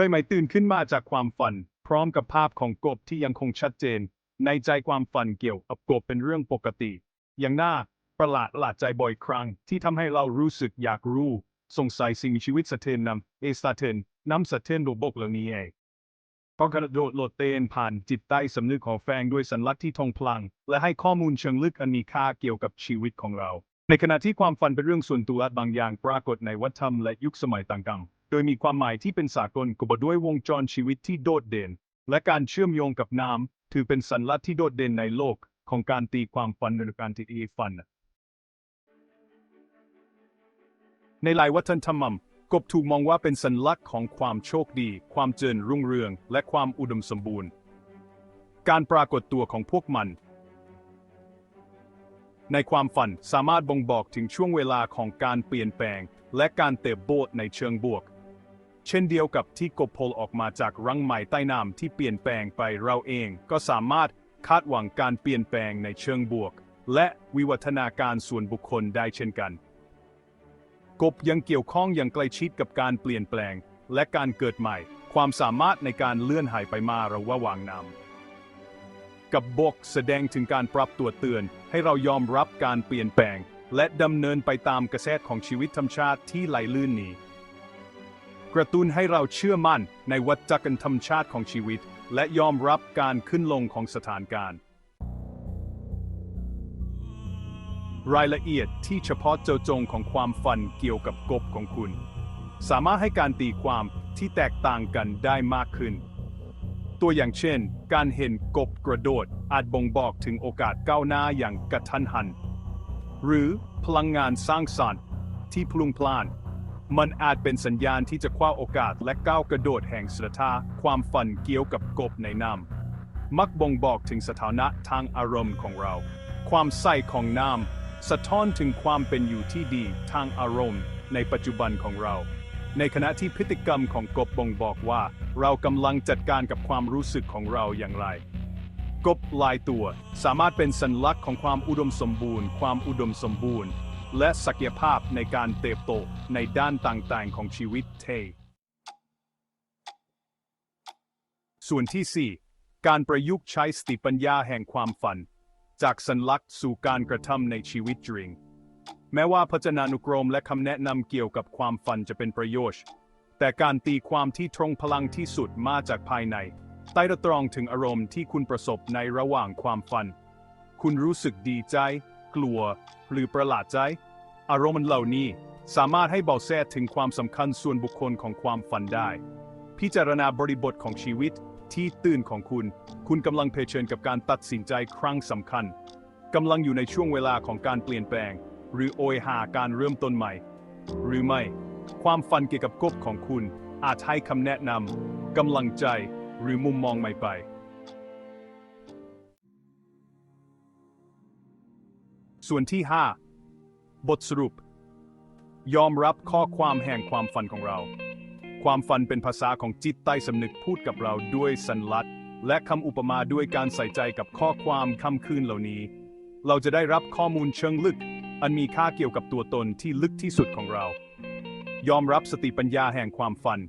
เคยไหมตื่นขึ้นมาจากความฝัน พร้อมกับภาพของกบที่ยังคงชัดเจน ในใจความฝันเกี่ยวกับกบเป็นเรื่องปกติ อย่างน่าประหลาดประหลาดใจบ่อยครั้ง ที่ทำให้เรารู้สึกอยากรู้ สงสัยสิ่งชีวิตสะเทือนนำเอสะเทือนนำสะเทือนโลกเหล่านี้เองพอกระโดดโลดเต้นผ่านจิตใต้สำนึกของแฟงด้วยสัญลักษณ์ที่ทงพลัง และให้ข้อมูลเชิงลึกอันมีค่าเกี่ยวกับชีวิตของเรา ในขณะที่ความฝันเป็นเรื่องส่วนตัวบางอย่างปรากฏในวัฒนธรรมและยุคสมัยต่างๆ โดยมีความหมายที่เป็นสากลกบด้วยวงจรชีวิตที่โดดเด่น และการเชื่อมโยงกับน้ำถือเป็นสัญลักษณ์ที่โดดเด่นในโลกของการตีความฝันหรือการตีฝัน ในหลายวัฒนธรรมกบถูกมองว่าเป็นสัญลักษณ์ของความโชคดี ความเจริญรุ่งเรือง และความอุดมสมบูรณ์ การปรากฏตัวของพวกมัน ในความฝันสามารถบ่งบอกถึงช่วงเวลาของการเปลี่ยนแปลง และการเติบโตในเชิงบวก เช่นเดียวกับที่กบโพลออกมาจากรังใหม่ใต้น้ำที่เปลี่ยนแปลงไปเราเองก็สามารถคาดหวังการเปลี่ยนแปลงในเชิงบวก และวิวัฒนาการส่วนบุคคลได้เช่นกัน กบยังเกี่ยวข้องอย่างใกล้ชิดกับการเปลี่ยนแปลง และการเกิดใหม่ ความสามารถในการเลื่อนหายไปมาระหว่างน้ำกับบกแสดงถึงการปรับตัวเตือน ให้เรายอมรับการเปลี่ยนแปลง และดำเนินไปตามกระแสของชีวิตธรรมชาติที่ไหลลื่นนี้ ระตุ้นให้เราเชื่อมั่นในวัฏจักรธรรมชาติของชีวิต และยอมรับการขึ้นลงของสถานการณ์ รายละเอียดที่เฉพาะเจาจงของความฝันเกี่ยวกับกบของคุณ สามารถให้การตีความที่แตกต่างกันได้มากขึ้น ตัวอย่างเช่น การเห็นกบกระโดดอาจบ่งบอกถึงโอกาสก้าวหน้าอย่างกระทันหัน หรือพลังงานสร้างสรรค์ที่พลุงพล่าน มันอาจเป็นสัญญาณที่จะคว้าโอกาสและก้าวกระโดดแห่งศรัทธาความฝันเกี่ยวกับกบในน้ำมักบ่งบอกถึงสถานะทางอารมณ์ของเรา ความใส่ของน้ำสะท้อนถึงความเป็นอยู่ที่ดีทางอารมณ์ ในปัจจุบันของเรา ในขณะที่พฤติกรรมของกบบ่งบอกว่า เรากำลังจัดการกับความรู้สึกของเราอย่างไร กบลายตัวสามารถเป็นสัญลักษณ์ของความอุดมสมบูรณ์ ความอุดมสมบูรณ์ และศักยภาพในการเติบโตในด้านต่างๆ ของชีวิตเท ส่วนที่ 4 การประยุกต์ใช้สติปัญญาแห่งความฝัน จากสัญลักษณ์สู่การกระทำในชีวิตจริง แม้ว่าพจนานุกรมและคำแนะนำเกี่ยวกับความฝันจะเป็นประโยชน์ แต่การตีความที่ตรงพลังที่สุดมาจากภายในใต้ตรองถึงอารมณ์ที่คุณประสบในระหว่างความฝัน คุณรู้สึกดีใจ กลัว หรือประหลาดใจ อารมณ์เหล่านี้สามารถให้เบาแทรถึงความสำคัญส่วนบุคคลของความฝันได้ พิจารณาบริบทของชีวิตที่ตื่นของคุณ คุณกำลังเผชิญกับการตัดสินใจครั้งสำคัญกำลังอยู่ในช่วงเวลาของการเปลี่ยนแปลง หรือโอยหาการเริ่มต้นใหม่ หรือไม่ ความฝันเกี่ยวกับกบของคุณ อาจให้คำแนะนำกำลังใจหรือมุมมองใหม่ไป ส่วนที่ 5 บทสรุป ยอมรับข้อความแห่งความฝันของเรา ความฝันเป็นภาษาของจิตใต้สำนึกพูดกับเราด้วยสัญลักษณ์ และคำอุปมาด้วยการใส่ใจกับข้อความคำคืนเหล่านี้ เราจะได้รับข้อมูลเชิงลึก อันมีค่าเกี่ยวกับตัวตนที่ลึกที่สุดของเรา ยอมรับสติปัญญาแห่งความฝัน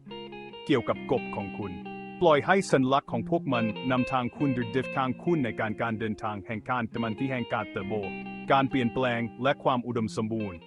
เกี่ยวกับกบของคุณ ปล่อยให้สัญลักษณ์ของพวกมันนำทางคุณหรือเดินทางคุณในการการเดินทางแห่งการตมันที่แห่งการเติบโตการเปลี่ยนแปลงและความอุดมสมบูรณ์